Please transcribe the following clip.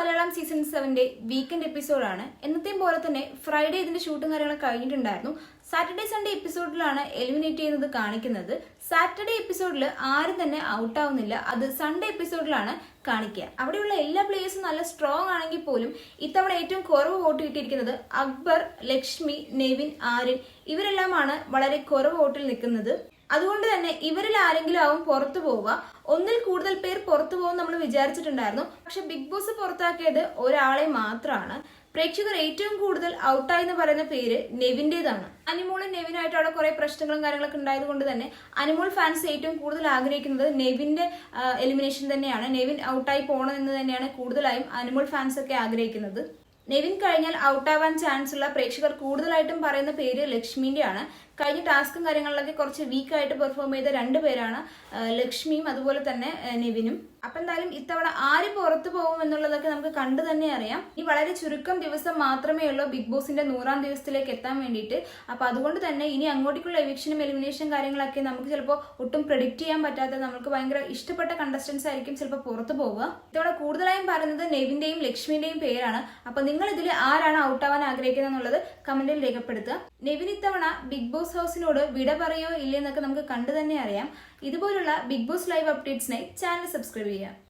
Malayalam season സെവന്റെ weekend എപ്പിസോഡാണ് എന്നത്തെയും പോലെ തന്നെ ഫ്രൈഡേ ഇതിന്റെ ഷൂട്ടും കാര്യങ്ങളൊക്കെ കഴിഞ്ഞിട്ടുണ്ടായിരുന്നു. സാറ്റർഡേ സൺഡേ എപ്പിസോഡിലാണ് എലിമിനേറ്റ് ചെയ്യുന്നത് കാണിക്കുന്നത്. സാറ്റർഡേ എപ്പിസോഡിൽ ആരും തന്നെ ഔട്ട് ആവുന്നില്ല. അത് സൺഡേ എപ്പിസോഡിലാണ് കാണിക്കുക. അവിടെയുള്ള എല്ലാ പ്ലേയേഴ്സും നല്ല സ്ട്രോങ് ആണെങ്കിൽ പോലും ഇത്തവണ ഏറ്റവും കുറവ് വോട്ട് കിട്ടിയിരിക്കുന്നത് അക്ബർ ലക്ഷ്മി നെവിൻ ആര്യൻ ഇവരെല്ലാമാണ് വളരെ കുറവ് വോട്ടിൽ നിൽക്കുന്നത്. അതുകൊണ്ട് തന്നെ ഇവരിൽ ആരെങ്കിലും ആവും പുറത്തു പോവുക. ഒന്നിൽ കൂടുതൽ പേർ പുറത്തു പോകും നമ്മൾ വിചാരിച്ചിട്ടുണ്ടായിരുന്നു. പക്ഷെ ബിഗ് ബോസ് പുറത്താക്കിയത് ഒരാളെ മാത്രമാണ്. പ്രേക്ഷകർ ഏറ്റവും കൂടുതൽ ഔട്ടായി എന്ന് പറയുന്ന പേര് നെവിന്റെതാണ്. അനിമോളും നെവിനായിട്ട് അവിടെ കുറെ പ്രശ്നങ്ങളും കാര്യങ്ങളൊക്കെ ഉണ്ടായത് കൊണ്ട് തന്നെ അനിമോൾ ഫാൻസ് ഏറ്റവും കൂടുതൽ ആഗ്രഹിക്കുന്നത് നെവിന്റെ എലിമിനേഷൻ തന്നെയാണ്. നെവിൻ ഔട്ടായി പോകണമെന്ന് തന്നെയാണ് കൂടുതലായും അനിമോൾ ഫാൻസ് ഒക്കെ ആഗ്രഹിക്കുന്നത്. നെവിൻ കഴിഞ്ഞാൽ ഔട്ടാവാൻ ചാൻസ് ഉള്ള പ്രേക്ഷകർ കൂടുതലായിട്ടും പറയുന്ന പേര് ലക്ഷ്മിന്റെ കഴിഞ്ഞ ടാസ്കും കാര്യങ്ങളിലൊക്കെ കുറച്ച് വീക്കായിട്ട് പെർഫോം ചെയ്ത രണ്ട് പേരാണ് ലക്ഷ്മിയും അതുപോലെ തന്നെ നെവിനും. അപ്പൊ എന്തായാലും ഇത്തവണ ആര് പുറത്തു പോകും എന്നുള്ളതൊക്കെ നമുക്ക് കണ്ടു തന്നെ അറിയാം. ഈ വളരെ ചുരുക്കം ദിവസം മാത്രമേ ഉള്ളൂ ബിഗ് ബോസിന്റെ നൂറാം ദിവസത്തിലേക്ക് എത്താൻ വേണ്ടിയിട്ട്. അപ്പൊ അതുകൊണ്ട് തന്നെ ഇനി അങ്ങോട്ടേക്കുള്ള എവിക്ഷനും എലിമിനേഷൻ കാര്യങ്ങളൊക്കെ നമുക്ക് ചിലപ്പോൾ ഒട്ടും പ്രെഡിക്റ്റ് ചെയ്യാൻ പറ്റാത്ത നമുക്ക് ഭയങ്കര ഇഷ്ടപ്പെട്ട കണ്ടസ്റ്റൻസ് ആയിരിക്കും ചിലപ്പോൾ പുറത്തു പോവുക. ഇത്തവണ കൂടുതലായും പറയുന്നത് നെവിന്റെയും ലക്ഷ്മിന്റെയും പേരാണ്. അപ്പൊ നിങ്ങൾ ഇതിൽ ആരാണ് ഔട്ടാവാൻ ആഗ്രഹിക്കുന്നത് എന്നുള്ളത് കമന്റിൽ രേഖപ്പെടുത്തുക. നെവിൻ ഇത്തവണ ബിഗ് ബോസ് ഹൗസിനോട് വിട പറയോ ഇല്ലെന്നൊക്കെ നമുക്ക് കണ്ടു തന്നെ അറിയാം. ഇതുപോലുള്ള ബിഗ് ബോസ് ലൈവ് അപ്ഡേറ്റ്സിനായി ചാനൽ സബ്സ്ക്രൈബ് Hallelujah